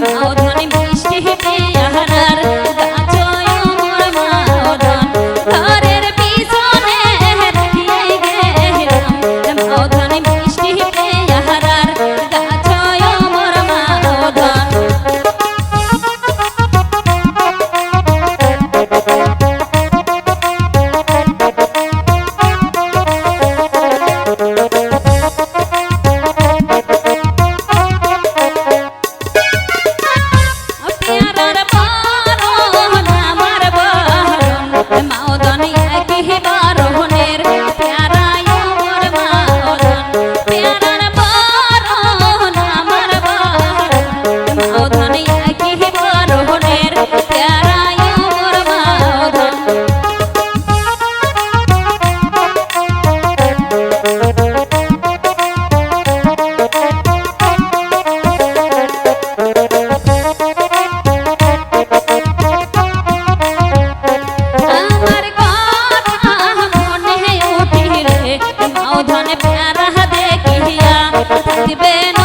them out. থাকবে